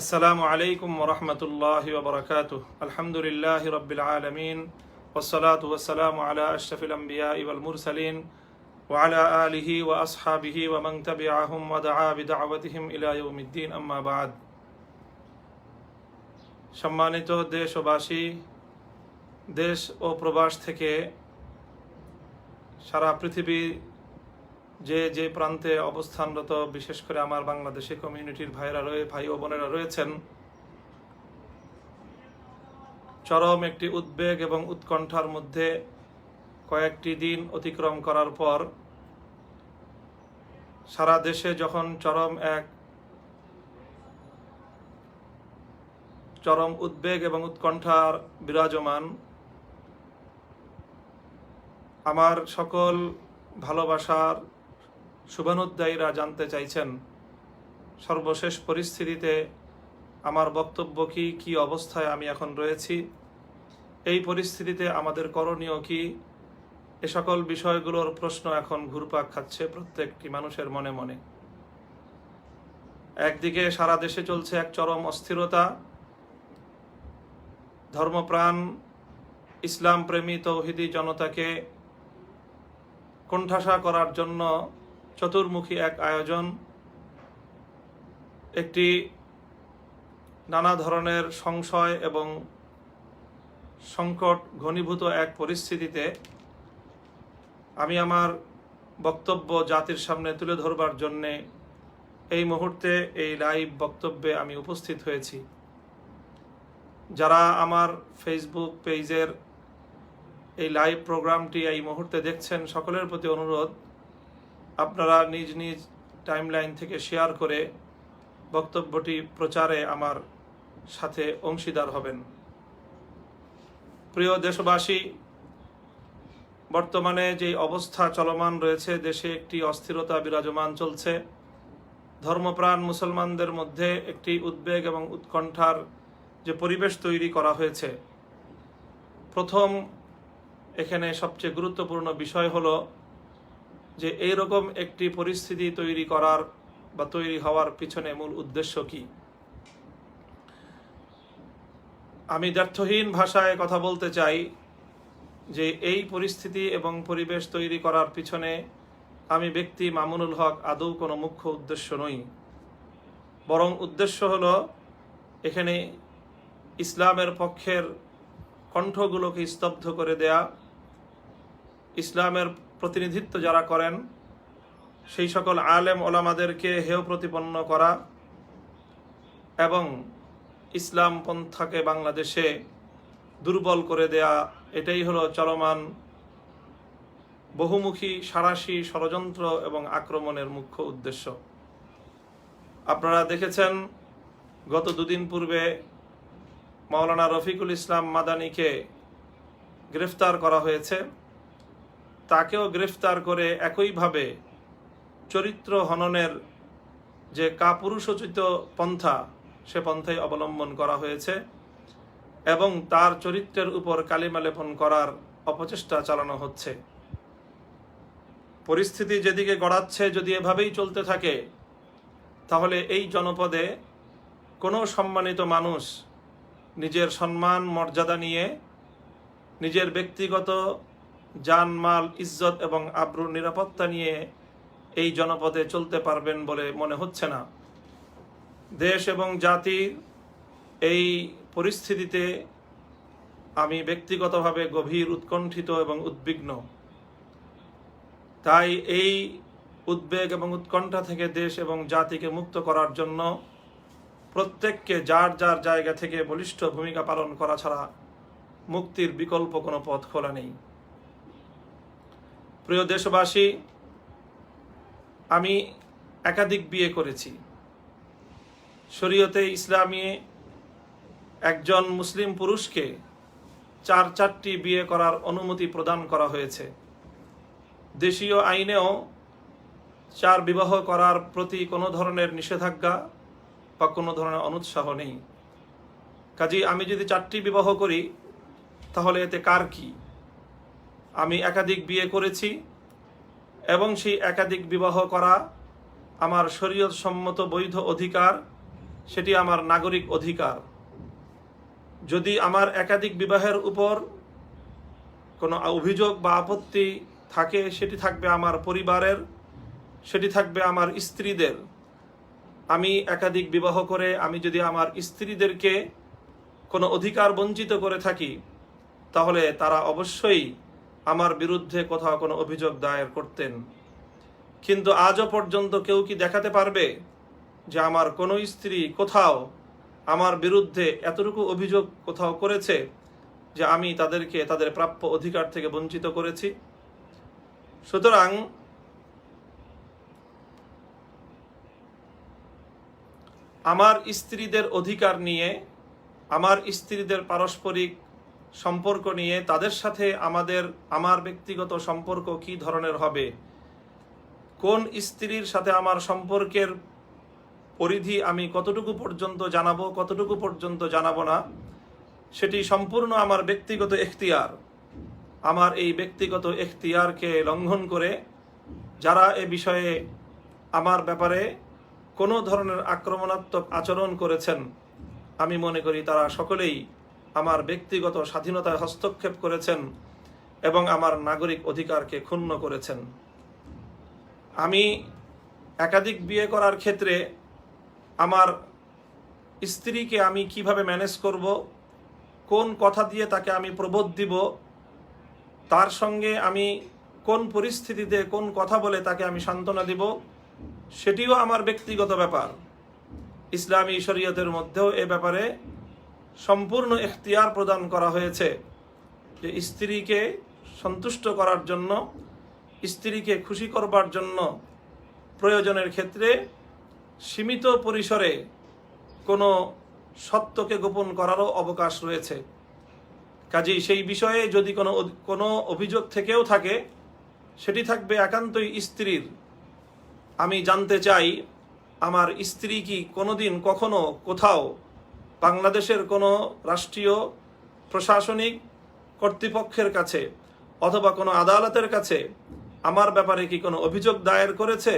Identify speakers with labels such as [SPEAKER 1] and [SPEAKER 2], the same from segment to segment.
[SPEAKER 1] আসসালামু আলাইকুম ওরহমতুল্লাহ ওবরাকাত আলহামদুলিল্লাহ রবিল আলমিন ওসলাত ওসালাম আলা আশফিল আম্বিয়া ইবল মুরসালিন ওয়ালা আলিহি ওয়া আসহাবিহি ওয়া মান তাবিআহুম ওয়া দাআ বিদাওয়াতিহিম ইলা ইয়াউমিদ্দিন। আম্মা দেশ ও প্রবাস থেকে সারা পৃথিবী যে যে প্রান্তে অবস্থানরত, বিশেষ করে আমার বাংলাদেশি কমিউনিটির ভাইরা রয়ে, ভাই ও বোনেরা রয়েছেন, চরম একটি উদ্বেগ এবং উৎকণ্ঠার মধ্যে কয়েকটি দিন অতিক্রম করার পর সারা দেশে যখন চরম এক চরম উদ্বেগ এবং উৎকণ্ঠার বিরাজমান, আমার সকল ভালোবাসার শুভানুদ্দায়ীরা জানতে চাইছেন, সর্বশেষ পরিস্থিতিতে আমার বক্তব্য কি কি অবস্থায় আমি এখন রয়েছি, এই পরিস্থিতিতে আমাদের করণীয় কি, এ সকল বিষয়গুলোর প্রশ্ন এখন ঘুরপাক খাচ্ছে প্রত্যেকটি মানুষের মনে মনে। একদিকে সারা দেশে চলছে এক চরম অস্থিরতা, ধর্মপ্রাণ ইসলাম প্রেমী তৌহিদি জনতাকে কোণঠাসা করার জন্য চতুর্মুখী এক আয়োজন, একটি নানা ধরনের সংশয় এবং সংকট ঘনীভূত এক পরিস্থিতিতে আমি আমার বক্তব্য জাতির সামনে তুলে ধরবার জন্যে এই মুহূর্তে এই লাইভ বক্তব্যে আমি উপস্থিত হয়েছি। যারা আমার ফেসবুক পেজের এই লাইভ প্রোগ্রামটি এই মুহূর্তে দেখছেন, সকলের প্রতি অনুরোধ আপনারা নিজ নিজ টাইমলাইন থেকে শেয়ার করে বক্তব্যটি প্রচারে আমার সাথে অংশীদার হবেন। প্রিয় দেশবাসী, বর্তমানে যে অবস্থা চলমান রয়েছে, দেশে একটি অস্থিরতা বিরাজমান চলছে। ধর্মপ্রাণ মুসলমানদের মধ্যে একটি উদ্বেগ এবং উৎকণ্ঠার যে পরিবেশ তৈরি করা হয়েছে, প্রথম এখানে সবচেয়ে গুরুত্বপূর্ণ বিষয় হলো যে এইরকম একটি পরিস্থিতি তৈরি করার বা তৈরি হওয়ার পিছনে মূল উদ্দেশ্য কি? আমি দ্ব্যর্থহীন ভাষায় কথা বলতে চাই যে এই পরিস্থিতি এবং পরিবেশ তৈরি করার পিছনে আমি ব্যক্তি মামুনুল হক আদৌ কোনো মুখ্য উদ্দেশ্য নই। বরং উদ্দেশ্য হলো এখানে ইসলামের পক্ষের কণ্ঠগুলোকে স্তব্ধ করে দেয়া, ইসলামের প্রতিনিধিত্ব যারা করেন, সেই সকল আলেম ওলামাদেরকে হেয় প্রতিপন্ন করা এবং ইসলাম পন্থাকে বাংলাদেশে দুর্বল করে দেয়া, এটাই হলো চলমান বহুমুখী সারাশি ষড়যন্ত্র এবং আক্রমণের মুখ্য উদ্দেশ্য। আপনারা দেখেছেন, গত দুদিন পূর্বে মাওলানা রফিকুল ইসলাম মাদানিকে গ্রেফতার করা হয়েছে। তাকেও গ্রেফতার করে একইভাবে চরিত্র হননের যে কাপুরুষোচিত পন্থা, সে পন্থাই অবলম্বন করা হয়েছে এবং তার চরিত্রের উপর কালিমা লেপন করার অপচেষ্টা চালানো হচ্ছে। পরিস্থিতি যেদিকে গড়াচ্ছে যদি এভাবেই চলতে থাকে, তাহলে এই জনপদে কোনো সম্মানিত মানুষ নিজের সম্মান, মর্যাদা নিয়ে নিজের ব্যক্তিগত জানমাল, ইজ্জত এবং আব্রুর নিরাপত্তা নিয়ে এই জনপদে চলতে পারবেন বলে মনে হচ্ছে না। দেশ এবং জাতির এই পরিস্থিতিতে আমি ব্যক্তিগতভাবে গভীর উৎকণ্ঠিত এবং উদ্বিগ্ন। তাই এই উদ্বেগ এবং উৎকণ্ঠা থেকে দেশ এবং জাতিকে মুক্ত করার জন্য প্রত্যেককে যার যার জায়গা থেকে বলিষ্ঠ ভূমিকা পালন করা ছাড়া মুক্তির বিকল্প কোনো পথ খোলা নেই। প্রিয় দেশবাসী, আমি একাধিক বিয়ে করেছি। শরীয়তে ইসলামী একজন মুসলিম পুরুষকে চার চারটি বিয়ে করার অনুমতি প্রদান করা হয়েছে। দেশীয় আইনেও চার বিবাহ করার প্রতি কোনো ধরনের নিষেধাজ্ঞা বা কোনো ধরনের অনুৎসাহ নেই। কাজে আমি যদি চারটি বিবাহ করি, তাহলে এতে কার কি? আমি একাধিক বিয়ে করেছি এবং সেই একাধিক বিবাহ করা আমার শরীয়ত সম্মত বৈধ অধিকার, সেটি আমার নাগরিক অধিকার। যদি আমার একাধিক বিবাহের উপর কোনো অভিযোগ বা আপত্তি থাকে, সেটি থাকবে আমার পরিবারের, সেটি থাকবে আমার স্ত্রীদের। আমি একাধিক বিবাহ করে, আমি যদি আমার স্ত্রীদেরকে কোনো অধিকার বঞ্চিত করে থাকি, তাহলে তারা অবশ্যই আমার বিরুদ্ধে কোথাও কোনো অভিযোগ দায়ের করতেন। কিন্তু আজও পর্যন্ত কেউ কি দেখাতে পারবে যে আমার কোনো স্ত্রী কোথাও আমার বিরুদ্ধে এতটুকু অভিযোগ কোথাও করেছে যে আমি তাদেরকে তাদের প্রাপ্য অধিকার থেকে বঞ্চিত করেছি? সুতরাং আমার স্ত্রীদের অধিকার নিয়ে, আমার স্ত্রীদের পারস্পরিক সম্পর্ক নিয়ে তাদের সাথে আমাদের, আমার ব্যক্তিগত সম্পর্ক কি ধরনের হবে? কোন স্ত্রীর সাথে আমার সম্পর্কের পরিধি আমি কতটুকু পর্যন্ত জানাব, কতটুকু পর্যন্ত জানাব না, সেটি সম্পূর্ণ আমার ব্যক্তিগত এখতিয়ার। আমার এই ব্যক্তিগত এখতিয়ারকে লঙ্ঘন করে যারা এ বিষয়ে আমার ব্যাপারে কোনো ধরনের আক্রমণাত্মক আচরণ করেছেন, আমি মনে করি তারা সকলেই আমার ব্যক্তিগত স্বাধীনতায় হস্তক্ষেপ করেছেন এবং আমার নাগরিক অধিকারকে ক্ষুণ্ণ করেছেন। আমি একাধিক বিয়ে করার ক্ষেত্রে আমার স্ত্রীকে আমি কীভাবে ম্যানেজ করব, কোন কথা দিয়ে তাকে আমি প্রবোধ দিব, তার সঙ্গে আমি কোন পরিস্থিতিতে কোন কথা বলে তাকে আমি সান্ত্বনা দিব, সেটিও আমার ব্যক্তিগত ব্যাপার। ইসলামী শরীয়তের মধ্যেও এ ব্যাপারে সম্পূর্ণ এখতিয়ার প্রদান করা হয়েছে যে স্ত্রীকে সন্তুষ্ট করার জন্য, স্ত্রীকে খুশি করবার জন্য প্রয়োজনের ক্ষেত্রে সীমিত পরিসরে কোনো সত্যকে গোপন করারও অবকাশ রয়েছে। কাজেই সেই বিষয়ে যদি কোনো কোনো অভিযোগ থেকেও থাকে, সেটি থাকবে একান্তই স্ত্রীর। আমি জানতে চাই, আমার স্ত্রী কি কোনোদিন কখনো কোথাও বাংলাদেশের কোনো রাষ্ট্রীয়, প্রশাসনিক কর্তৃপক্ষের কাছে অথবা কোনো আদালতের কাছে আমার ব্যাপারে কি কোনো অভিযোগ দায়ের করেছে?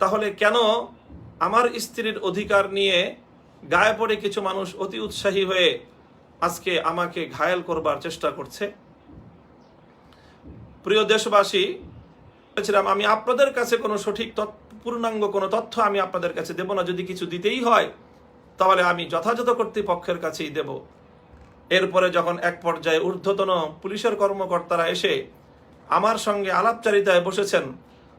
[SPEAKER 1] তাহলে কেন আমার স্ত্রীর অধিকার নিয়ে গায়ে পড়ে কিছু মানুষ অতি উৎসাহী হয়ে আজকে আমাকে ঘায়েল করবার চেষ্টা করছে? প্রিয় দেশবাসী, বলেছিলাম, আমি আপনাদের কাছে কোনো সঠিক পূর্ণাঙ্গ কোনো তথ্য আমি আপনাদের কাছে দেব না। যদি কিছু দিতেই হয় তাহলে আমি যথাযথ কর্তৃপক্ষের কাছেই দেব। এরপরে যখন এক পর্যায়ে ঊর্ধ্বতন পুলিশের কর্মকর্তারা এসে আমার সঙ্গে আলাপচারিতায় বসেছেন,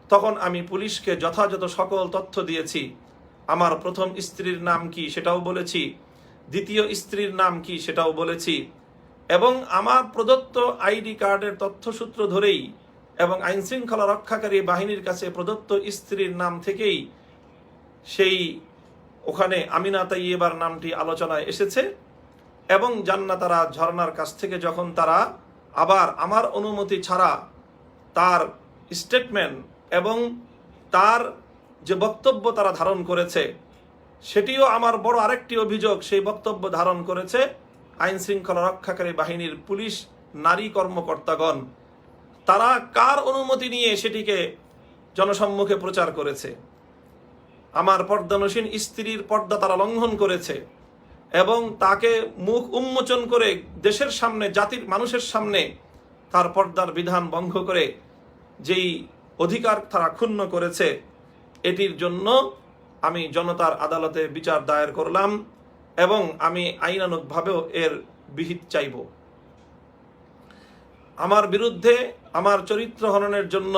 [SPEAKER 1] তখন আমি পুলিশকে যথাযথ সকল তথ্য দিয়েছি। আমার প্রথম স্ত্রীর নাম কি সেটাও বলেছি, দ্বিতীয় স্ত্রীর নাম কি সেটাও বলেছি, এবং আমার প্রদত্ত আইডি কার্ডের তথ্যসূত্র ধরেই এবং আইনশৃঙ্খলা রক্ষাকারী বাহিনীর কাছে প্রদত্ত স্ত্রীর নাম থেকেই সেই ওখানে আমিনা তাইয়েবার নামটি আলোচনায় এসেছে এবং জান্নাতারা ঝর্নার কাছ থেকে যখন তারা আবার আমার অনুমতি ছাড়া তার স্টেটমেন্ট এবং তার যে বক্তব্য তারা ধারণ করেছে, সেটিও আমার বড় আরেকটি অভিযোগ, সেই বক্তব্য ধারণ করেছে আইন শৃঙ্খলা রক্ষাকারী বাহিনীর পুলিশ নারী কর্মকর্তাগণ। তারা কার অনুমতি নিয়ে সেটিকে জনসম্মুখে প্রচার করেছে? আমার পর্দানসীন স্ত্রীর পর্দা তারা লঙ্ঘন করেছে এবং তাকে মুখ উন্মোচন করে দেশের সামনে, জাতির মানুষের সামনে তার পর্দার বিধান ভঙ্গ করে যেই অধিকার তারা ক্ষুণ্ণ করেছে, এটির জন্য আমি জনতার আদালতে বিচার দায়ের করলাম এবং আমি আইনানুগভাবেও এর বিহিত চাইব। আমার বিরুদ্ধে, আমার চরিত্র হননের জন্য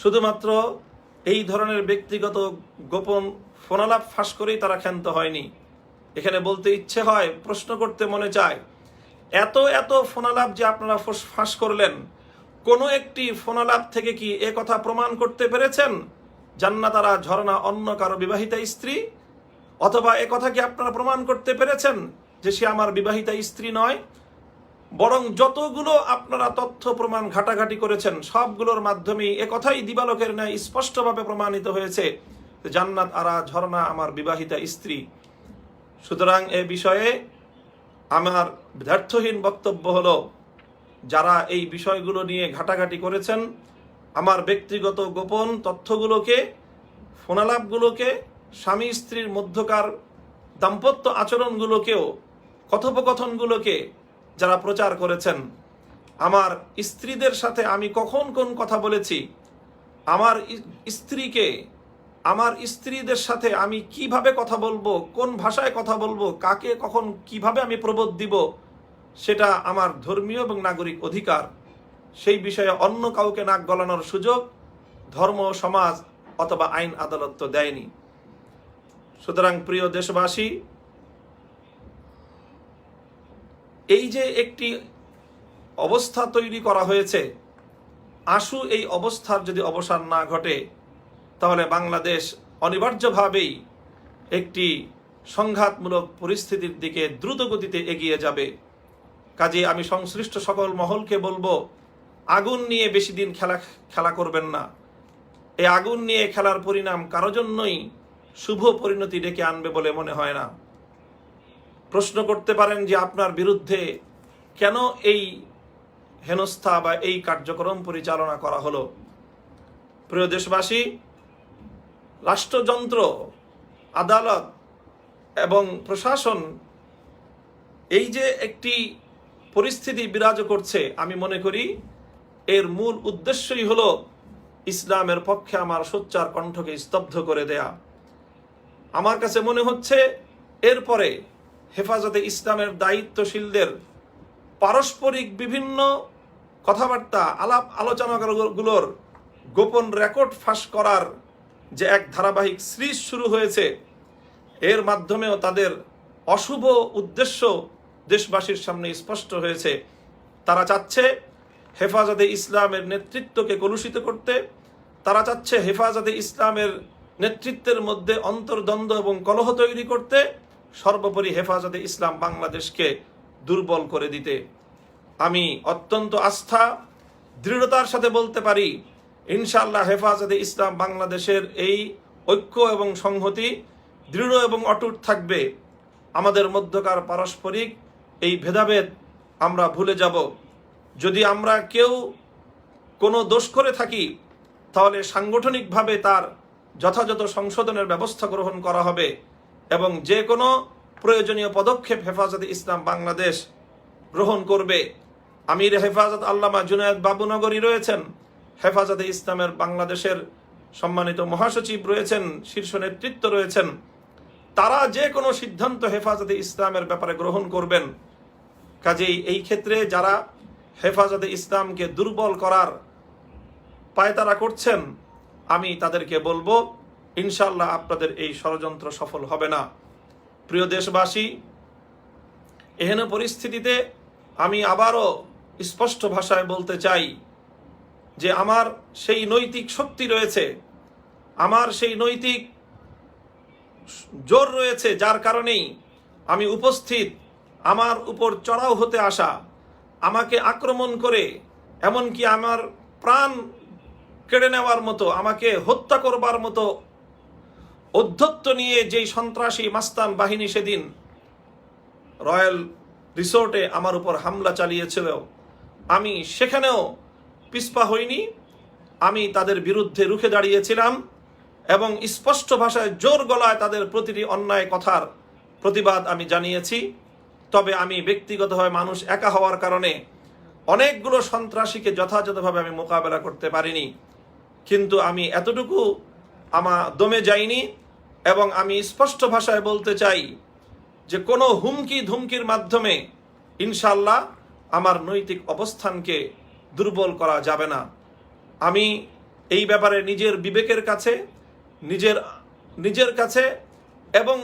[SPEAKER 1] শুধুমাত্র এই ধরনের ব্যক্তিগত গোপন ফোনালাপ ফাঁস করেই তারা ক্ষান্ত হয়নি। এখানে বলতে ইচ্ছে হয়, প্রশ্ন করতে মনে চায়, এত এত ফোনালাপ যে আপনারা ফোস- করলেন, কোনো একটি ফোনালাপ থেকে কি এ কথা প্রমাণ করতে পেরেছেন? জান্নাতারা ঝরনা অন্য কারও বিবাহিতা স্ত্রী? অথবা এ কথা কি আপনারা প্রমাণ করতে পেরেছেন যে সে আমার বিবাহিতা স্ত্রী নয়? বরং যতগুলো আপনারা তথ্য প্রমাণ ঘাটাঘাটি করেছেন, সবগুলোর মাধ্যমেই এ কথাই দিবালোকের ন্যায় স্পষ্টভাবে প্রমাণিত হয়েছে, জান্নাত আরা ঝর্ণা আমার বিবাহিতা স্ত্রী। সুতরাং এ বিষয়ে আমার ব্যর্থহীন বক্তব্য হলো, যারা এই বিষয়গুলো নিয়ে ঘাটাঘাটি করেছেন, আমার ব্যক্তিগত গোপন তথ্যগুলোকে, ফোনালাপগুলোকে, স্বামী স্ত্রীর মধ্যকার দাম্পত্য আচরণগুলোকেও, কথোপকথনগুলোকে যারা প্রচার করেছেন, আমার স্ত্রীদের সাথে আমি কখন কোন কথা বলেছি, আমার স্ত্রীকে, আমার স্ত্রীদের সাথে আমি কীভাবে কথা বলব, কোন ভাষায় কথা বলব, কাকে কখন কীভাবে আমি প্রবোধ দিব, সেটা আমার ধর্মীয় এবং নাগরিক অধিকার। সেই বিষয়ে অন্য কাউকে নাক গলানোর সুযোগ ধর্ম সমাজ অথবা আইন আদালত তো দেয়নি। সুতরাং প্রিয় দেশবাসী এই যে একটি অবস্থা তৈরি করা হয়েছে, আশু এই অবস্থার যদি অবসান না ঘটে, তাহলে বাংলাদেশ অনিবার্যভাবেই একটি সংঘাতমূলক পরিস্থিতির দিকে দ্রুত গতিতে এগিয়ে যাবে। কাজে আমি সংশ্লিষ্ট সকল মহলকে বলব, আগুন নিয়ে বেশি দিন খেলা খেলা করবেন না। এই আগুন নিয়ে খেলার পরিণাম কারও জন্যই শুভ পরিণতি ডেকে আনবে বলে মনে হয় না। প্রশ্ন করতে পারেন যে আপনার বিরুদ্ধে কেন এই হেনস্থা বা এই কার্যক্রম পরিচালনা করা হলো? প্রিয় দেশবাসী, রাষ্ট্রযন্ত্র, আদালত এবং প্রশাসন এই যে একটি পরিস্থিতি বিরাজ করছে, আমি মনে করি এর মূল উদ্দেশ্যই হলো ইসলামের পক্ষে আমার সোচ্চার কণ্ঠকে স্তব্ধ করে দেয়া। আমার কাছে মনে হচ্ছে এরপরে হেফাজতে ইসলামের দায়িত্বশীলদের পারস্পরিক বিভিন্ন কথাবার্তা, আলাপ আলোচনাগুলোর গোপন রেকর্ড ফাঁস করার যে এক ধারাবাহিক সিরিজ শুরু হয়েছে, এর মাধ্যমেও তাদের অশুভ উদ্দেশ্য দেশবাসীর সামনে স্পষ্ট হয়েছে। তারা চাচ্ছে হেফাজতে ইসলামের নেতৃত্বকে কলুষিত করতে, তারা চাচ্ছে হেফাজতে ইসলামের নেতৃত্বের মধ্যে অন্তর্দ্বন্দ্ব এবং কলহ তৈরি করতে সর্বোপরি হেফাজতে ইসলাম বাংলাদেশকে দুর্বল করে দিতে। আমি অত্যন্ত আস্থা, দৃঢ়তার সাথে বলতে পারি ইনশাল্লাহ হেফাজতে ইসলাম বাংলাদেশের এই ঐক্য এবং সংহতি দৃঢ় এবং অটুট থাকবে। আমাদের মধ্যকার পারস্পরিক এই ভেদাভেদ আমরা ভুলে যাব। যদি আমরা কেউ কোনো দোষ করে থাকি, তাহলে সাংগঠনিকভাবে তার যথাযথ সংশোধনের ব্যবস্থা গ্রহণ করা হবে। এবং যে কোনো প্রয়োজনীয় পদক্ষেপ হেফাজতে ইসলাম বাংলাদেশ গ্রহণ করবে। আমির হেফাজত আল্লামা জুনায়দ বাবুনগরী রয়েছেন, হেফাজতে ইসলামের বাংলাদেশের সম্মানিত মহাসচিব রয়েছেন, শীর্ষ নেতৃত্ব রয়েছেন। তারা যে কোনো সিদ্ধান্ত হেফাজতে ইসলামের ব্যাপারে গ্রহণ করবেন। কাজেই এই ক্ষেত্রে যারা হেফাজতে ইসলামকে দুর্বল করার পায়তারা করছেন, আমি তাদেরকে বলব ইনশাল্লাহ আপনাদের এই ষড়যন্ত্র সফল হবে না। প্রিয় দেশবাসী, এহেন পরিস্থিতিতে আমি আবারও স্পষ্ট ভাষায় বলতে চাই যে আমার সেই নৈতিক শক্তি রয়েছে, আমার সেই নৈতিক জোর রয়েছে যার কারণেই আমি উপস্থিত, আমার উপর চড়াও হতে আসা, আমাকে আক্রমণ করে, এমনকি আমার প্রাণ কেড়ে নেওয়ার মতো, আমাকে হত্যা করবার মতো অধ্যত্ত নিয়ে যেই সন্ত্রাসী মাস্তান বাহিনী সেদিন রয়্যাল রিসোর্টে আমার উপর হামলা চালিয়েছিল আমি সেখানেও পিছপা হইনি, আমি তাদের বিরুদ্ধে রুখে দাঁড়িয়েছিলাম এবং স্পষ্ট ভাষায় জোর গলায় তাদের প্রতিটি অন্যায় কথার প্রতিবাদ আমি জানিয়েছি। তবে আমি ব্যক্তিগতভাবে মানুষ একা হওয়ার কারণে অনেকগুলো সন্ত্রাসীকে যথাযথভাবে আমি মোকাবেলা করতে পারিনি। কিন্তু আমি এতটুকু আমা দমে যাইনি এবং আমি স্পষ্ট ভাষায় বলতে চাই যে কোনো হুমকি ধুমকির মাধ্যমে ইনশাল্লাহ আমার নৈতিক অবস্থানকে দুর্বল করা যাবে না। আমি এই ব্যাপারে নিজের বিবেকের কাছে, নিজের নিজের কাছে এবং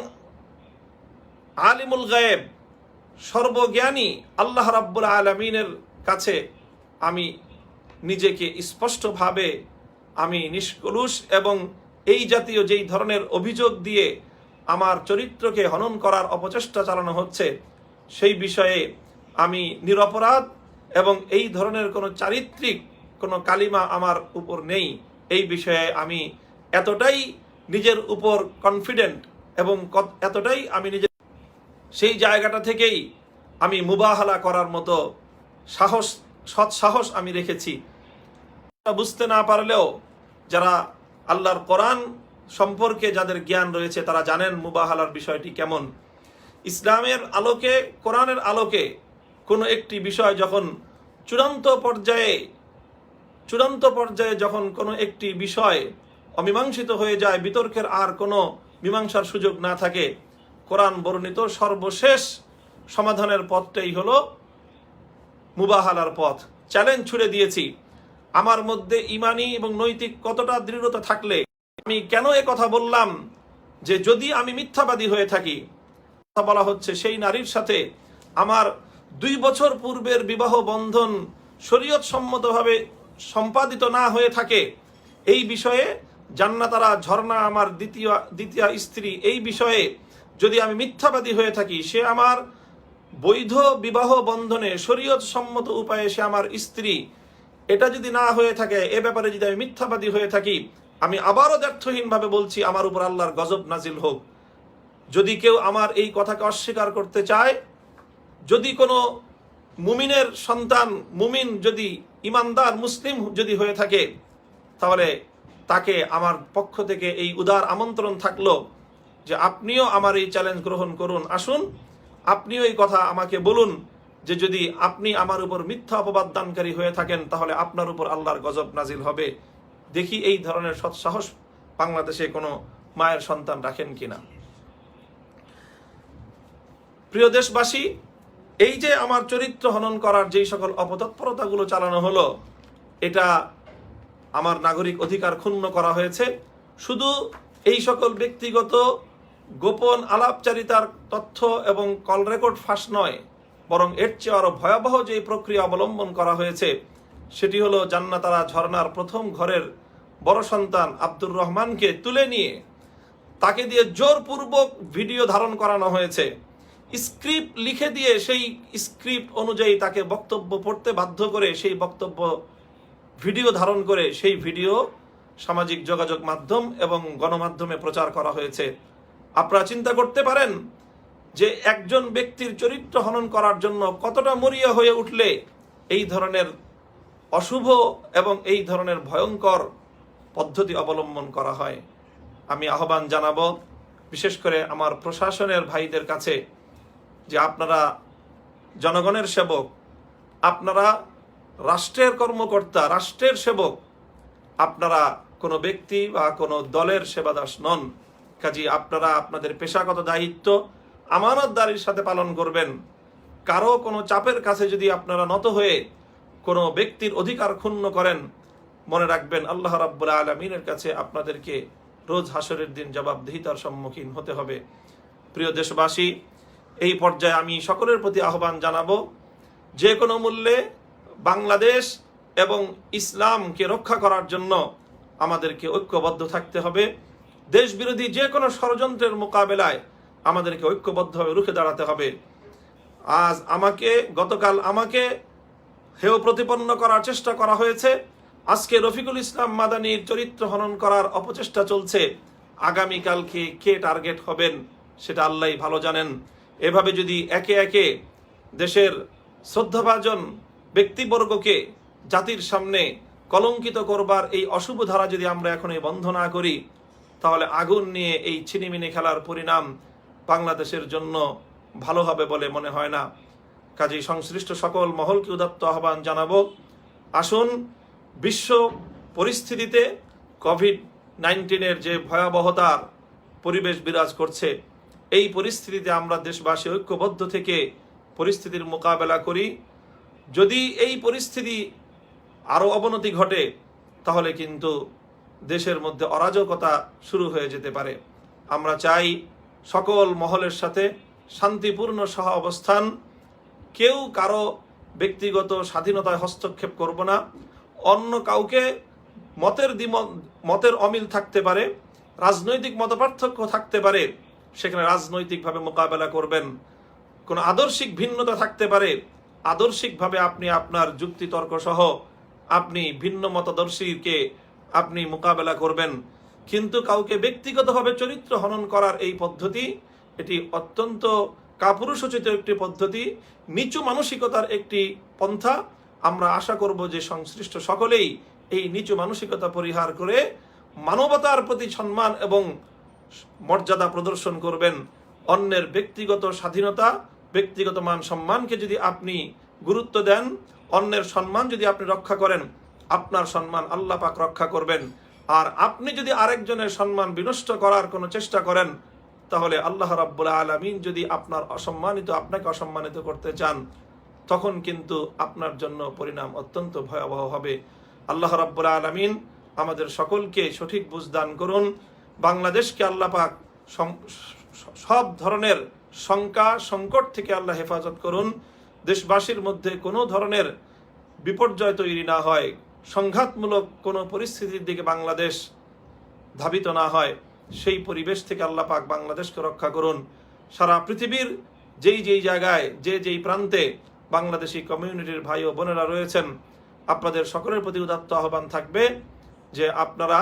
[SPEAKER 1] আলিমুল গায়েব, সর্বজ্ঞানী আল্লাহ রাব্বুল আলমিনের কাছে আমি নিজেকে স্পষ্টভাবে আমি নিষ্কলুষ এবং এই জাতীয় যেই ধরনের অভিযোগ দিয়ে আমার চরিত্রকে হনন করার অপচেষ্টা চালানো হচ্ছে, সেই বিষয়ে আমি নিরপরাধ এবং এই ধরনের কোনো চারিত্রিক কোনো কালিমা আমার উপর নেই। এই বিষয়ে আমি এতটাই নিজের উপর কনফিডেন্ট এবং এতটাই আমি নিজের সেই জায়গাটা থেকেই আমি মুবাহালা করার মতো সাহস সৎ সাহস আমি রেখেছি। বুঝতে না পারলেও যারা আল্লাহর কোরআন সম্পর্কে যাদের জ্ঞান রয়েছে, তারা জানেন মুবাহালার বিষয়টি কেমন। ইসলামের আলোকে, কোরআনের আলোকে কোনো একটি বিষয় যখন চূড়ান্ত পর্যায়ে চূড়ান্ত পর্যায়ে যখন কোনো একটি বিষয় অমীমাংসিত হয়ে যায়, বিতর্কের আর কোনো মীমাংসার সুযোগ না থাকে, কোরআন বর্ণিত সর্বশেষ সমাধানের পথটাই হলো মুবাহালার পথ। চ্যালেঞ্জ ছুড়ে দিয়েছি। আমার মধ্যে ইমানি এবং নৈতিক কতটা দৃঢ়তা থাকলে আমি কেন এ কথা বললাম যে যদি আমি মিথ্যাবাদী হয়ে থাকি? কথা বলা হচ্ছে সেই নারীর সাথে আমার দুই বছর পূর্বের বিবাহ বন্ধন শরীয়ত সম্মতভাবে সম্পাদিত না হয়ে থাকে। এই বিষয়ে জান্নাতারা ঝর্ণা আমার দ্বিতীয় দ্বিতীয় স্ত্রী। এই বিষয়ে যদি আমি মিথ্যাবাদী হয়ে থাকি, সে আমার বৈধ বিবাহ বন্ধনে শরীয়ত সম্মত উপায়ে সে আমার স্ত্রী। এটা যদি না হয়ে থাকে, এ ব্যাপারে যদি আমি মিথ্যাবাদী হয়ে থাকি, আমি আবারও দ্ব্যর্থহীনভাবে বলছি, আমার উপর আল্লাহর গজব নাজিল হোক। যদি কেউ আমার এই কথাকে অস্বীকার করতে চায়, যদি কোনো মুমিনের সন্তান, মুমিন যদি ইমানদার, মুসলিম যদি হয়ে থাকে, তাহলে তাকে আমার পক্ষ থেকে এই উদার আমন্ত্রণ থাকল যে আপনিও আমার এই চ্যালেঞ্জ গ্রহণ করুন। আসুন, আপনিও এই কথা আমাকে বলুন। যে যদি আপনি আমার উপর মিথ্যা অপবাদ দানকারী হয়ে থাকেন, তাহলে আপনার উপর আল্লাহর গজব নাজিল হবে। দেখি এই ধরনের সৎসাহস বাংলাদেশে কোনো মায়ের সন্তান রাখেন কিনা। প্রিয় দেশবাসী, এই যে আমার চরিত্র হনন করার যেই সকল অপতৎপরতাগুলো চালানো হলো, এটা আমার নাগরিক অধিকার ক্ষুণ্ণ করা হয়েছে। শুধু এই সকল ব্যক্তিগত গোপন আলাপচারিতার তথ্য এবং কল রেকর্ড ফাঁস নয় বরং এর চেয়ে আরও ভয়াবহ যে প্রক্রিয়া অবলম্বন করা হয়েছে, সেটি হলো জান্নাতারা ঝর্ণার প্রথম ঘরের বড় সন্তান আব্দুর রহমানকে তুলে নিয়ে তাকে দিয়ে জোরপূর্বক ভিডিও ধারণ করানো হয়েছে। স্ক্রিপ্ট লিখে দিয়ে সেই স্ক্রিপ্ট অনুযায়ী তাকে বক্তব্য পড়তে বাধ্য করে সেই বক্তব্য ভিডিও ধারণ করে সেই ভিডিও সামাজিক যোগাযোগ মাধ্যম এবং গণমাধ্যমে প্রচার করা হয়েছে। আপনারা চিন্তা করতে পারেন যে একজন ব্যক্তির চরিত্র হনন করার জন্য কতটা মরিয়া হয়ে উঠলে এই ধরনের অশুভ এবং এই ধরনের ভয়ঙ্কর পদ্ধতি অবলম্বন করা হয়? আমি আহ্বান জানাব, বিশেষ করে আমার প্রশাসনের ভাইদের কাছে, যে আপনারা জনগণের সেবক, আপনারা রাষ্ট্রের কর্মকর্তা, রাষ্ট্রের সেবক, আপনারা কোনো ব্যক্তি বা কোনো দলের সেবাদাস নন। কাজী আপনারা আপনাদের পেশাগত দায়িত্ব আমানতদারির সাথে পালন করবেন। কারও কোনো চাপের কাছে যদি আপনারা নত হয়ে কোনো ব্যক্তির অধিকার ক্ষুণ্ণ করেন, মনে রাখবেন আল্লাহ রাব্বুল আলমিনের কাছে আপনাদেরকে রোজ হাসরের দিন জবাবদিহিতার সম্মুখীন হতে হবে। প্রিয় দেশবাসী, এই পর্যায়ে আমি সকলের প্রতি আহ্বান জানাব, যে কোনো মূল্যে বাংলাদেশ এবং ইসলামকে রক্ষা করার জন্য আমাদেরকে ঐক্যবদ্ধ থাকতে হবে। দেশ বিরোধী যে কোনো ষড়যন্ত্রের মোকাবেলায় আমাদেরকে ঐক্যবদ্ধভাবে রুখে দাঁড়াতে হবে। আজ আমাকে, গতকাল আমাকে হেয় প্রতিপন্ন করার চেষ্টা করা হয়েছে। আজকে রফিকুল ইসলাম মাদানির চরিত্র হনন করার অপচেষ্টা চলছে। আগামীকালকে কে টার্গেট হবেন সেটা আল্লাহ ভালো জানেন। এভাবে যদি একে একে দেশের শ্রদ্ধাভাজন ব্যক্তিবর্গকে জাতির সামনে কলঙ্কিত করবার এই অশুভ ধারা যদি আমরা এখন এই বন্ধ না করি, তাহলে আগুন নিয়ে এই ছিনিমিনি খেলার পরিণাম বাংলাদেশের জন্য ভালো হবে বলে মনে হয় না। কাজেই সংশ্লিষ্ট সকল মহলকে উদাত্ত আহ্বান জানাব। আসুন, বিশ্ব পরিস্থিতিতে কোভিড নাইন্টিনের যে ভয়াবহতার পরিবেশ বিরাজ করছে, এই পরিস্থিতিতে আমরা দেশবাসী ঐক্যবদ্ধ থেকে পরিস্থিতির মোকাবেলা করি। যদি এই পরিস্থিতি আরও অবনতি ঘটে, তাহলে কিন্তু দেশের মধ্যে অরাজকতা শুরু হয়ে যেতে পারে। আমরা চাই সকল মহলের সাথে শান্তিপূর্ণ সহ অবস্থান। কেউ কারও ব্যক্তিগত স্বাধীনতায় হস্তক্ষেপ করব না। অন্য কাউকে মতের দ্বিমত, মতের অমিল থাকতে পারে, রাজনৈতিক মতপার্থক্য থাকতে পারে, সেখানে রাজনৈতিকভাবে মোকাবেলা করবেন। কোনো আদর্শিক ভিন্নতা থাকতে পারে, আদর্শিকভাবে আপনি আপনার যুক্তি তর্ক সহ আপনি ভিন্ন মতদর্শীকে আপনি মোকাবেলা করবেন। কিন্তু কাউকে ব্যক্তিগতভাবে চরিত্র হনন করার এই পদ্ধতি, এটি অত্যন্ত কাপুরুষোচিত একটি পদ্ধতি, নিচু মানসিকতার একটি পন্থা। আমরা আশা করব যে সংশ্লিষ্ট সকলেই এই নিচু মানসিকতা পরিহার করে মানবতার প্রতি সম্মান এবং মর্যাদা প্রদর্শন করবেন। অন্যের ব্যক্তিগত স্বাধীনতা, ব্যক্তিগত মান সম্মানকে যদি আপনি গুরুত্ব দেন, অন্যের সম্মান যদি আপনি রক্ষা করেন, আপনার সম্মান আল্লাহ পাক রক্ষা করবেন। আর আপনি যদি আরেকজনের সম্মান বিনষ্ট করার কোনো চেষ্টা করেন, তাহলে আল্লাহ রাব্বুল আলমিন যদি আপনার অসম্মানিত, আপনাকে অসম্মানিত করতে চান, তখন কিন্তু আপনার জন্য পরিণাম অত্যন্ত ভয়াবহ হবে। আল্লাহ রাব্বুল আলমিন আমাদের সকলকে সঠিক বুঝদান করুন। বাংলাদেশকে আল্লাহ পাক সব ধরনের শঙ্কা, সংকট থেকে আল্লাহ হেফাজত করুন। দেশবাসীর মধ্যে কোনো ধরনের বিপর্যয় তৈরি না হয়। সংঘাতমূলক কোনো পরিস্থিতির দিকে বাংলাদেশ ধাবিত না হয়, সেই পরিবেশ থেকে আল্লাহ পাক বাংলাদেশকে রক্ষা করুন। সারা পৃথিবীর যেই যেই জায়গায়, যে যেই প্রান্তে বাংলাদেশি কমিউনিটির ভাই ও বোনেরা রয়েছেন, আপনাদের সকলের প্রতি উদাত্ত আহ্বান থাকবে যে আপনারা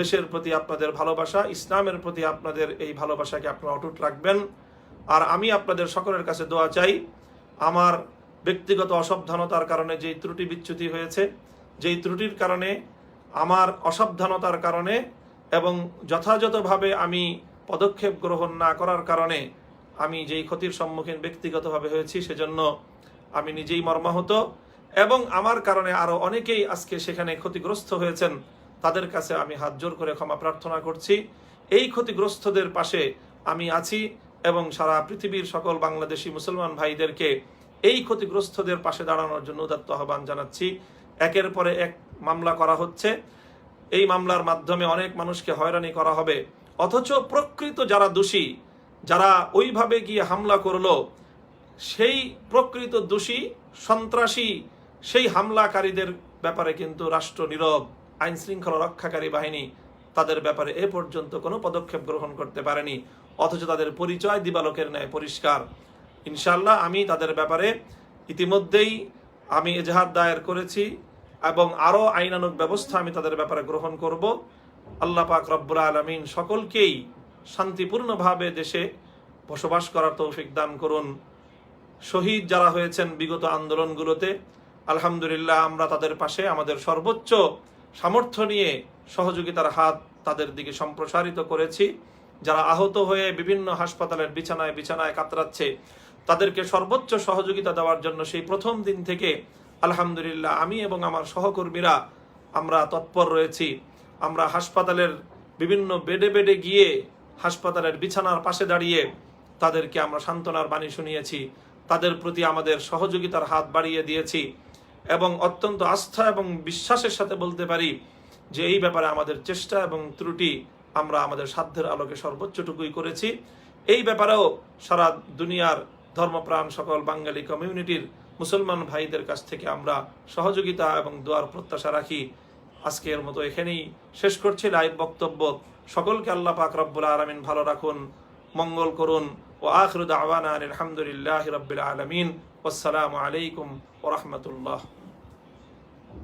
[SPEAKER 1] দেশের প্রতি আপনাদের ভালোবাসা, ইসলামের প্রতি আপনাদের এই ভালোবাসাকে আপনারা অটুট রাখবেন। আর আমি আপনাদের সকলের কাছে দোয়া চাই, আমার ব্যক্তিগত অসাবধানতার কারণে যেই ত্রুটি বিচ্যুতি হয়েছে যেই ত্রুটির কারণে, আমার অসাবধানতার কারণে এবং যথাযথভাবে আমি পদক্ষেপ গ্রহণ না করার কারণে আমি যেই ক্ষতির সম্মুখীন ব্যক্তিগতভাবে হয়েছি, সেজন্য আমি নিজেই মর্মাহত এবং আমার কারণে আরও অনেকেই আজকে সেখানে ক্ষতিগ্রস্ত হয়েছেন। তাদের কাছে আমি হাত জোর করে ক্ষমা প্রার্থনা করছি। এই ক্ষতিগ্রস্তদের পাশে আমি আছি এবং সারা পৃথিবীর সকল বাংলাদেশি মুসলমান ভাইদেরকে এই ক্ষতিগ্রস্তদের পাশে দাঁড়ানোর জন্য উদাত্ত আহ্বান জানাচ্ছি। একের পরে এক মামলা করা হচ্ছে। এই মামলার মাধ্যমে অনেক মানুষকে হয়রানি করা হবে। অথচ প্রকৃত যারা দোষী, যারা ওইভাবে গিয়ে হামলা করল, সেই প্রকৃত দোষী, সন্ত্রাসী, সেই হামলাকারীদের ব্যাপারে কিন্তু রাষ্ট্র নীরব আইন শৃঙ্খলা রক্ষাকারী বাহিনী তাদের ব্যাপারে এ পর্যন্ত কোনো পদক্ষেপ গ্রহণ করতে পারেনি। অথচ তাদের পরিচয় দিবালোকের ন্যায় পরিষ্কার। ইনশাল্লাহ আমি তাদের ব্যাপারে ইতিমধ্যেই আমি এজাহার দায়ের করেছি। এবং আরও আইনানুক ব্যবস্থা আমি তাদের ব্যাপারে গ্রহণ করব। আল্লাহ পাক রব্বুল আলমিন সকলকেই শান্তিপূর্ণভাবে দেশে বসবাস করার তৌফিক দান করুন। শহীদ যারা হয়েছেন বিগত আন্দোলনগুলোতে, আলহামদুলিল্লাহ আমরা তাদের পাশে আমাদের সর্বোচ্চ সামর্থ্য নিয়ে সহযোগিতার হাত তাদের দিকে সম্প্রসারিত করেছি। যারা আহত হয়ে বিভিন্ন হাসপাতালের বিছানায় বিছানায় কাতরাচ্ছে, তাদেরকে সর্বোচ্চ সহযোগিতা দেওয়ার জন্য সেই প্রথম দিন থেকে আলহামদুলিল্লাহ, আমি এবং আমার সহকর্মীরা আমরা তৎপর রয়েছি। আমরা হাসপাতালের বিভিন্ন বেডে বেডে গিয়ে হাসপাতালের বিছানার পাশে দাঁড়িয়ে তাদেরকে আমরা সান্ত্বনার বাণী শুনিয়েছি। তাদের প্রতি আমাদের সহযোগিতার হাত বাড়িয়ে দিয়েছি এবং অত্যন্ত আস্থা এবং বিশ্বাসের সাথে বলতে পারি যে এই ব্যাপারে আমাদের চেষ্টা এবং ত্রুটি আমরা আমাদের সাধ্যের আলোকে সর্বোচ্চটুকুই করেছি। এই ব্যাপারেও সারা দুনিয়ার ধর্মপ্রাণ সকল বাঙালি কমিউনিটির মুসলমান ভাইদের কাছ থেকে আমরা সহযোগিতা এবং দোয়ার প্রত্যাশা রাখি। আজকের মতো এখানেই শেষ করছি লাইভ বক্তব্য। সকলকে আল্লাহ পাক রব্বুল আলমিন ভালো রাখুন, মঙ্গল করুন ও আখরুদ আওয়ান আলহামদুলিল্লাহ রবিল আলমিন। আসসালামু আলাইকুম ওরহমতুল্লাহ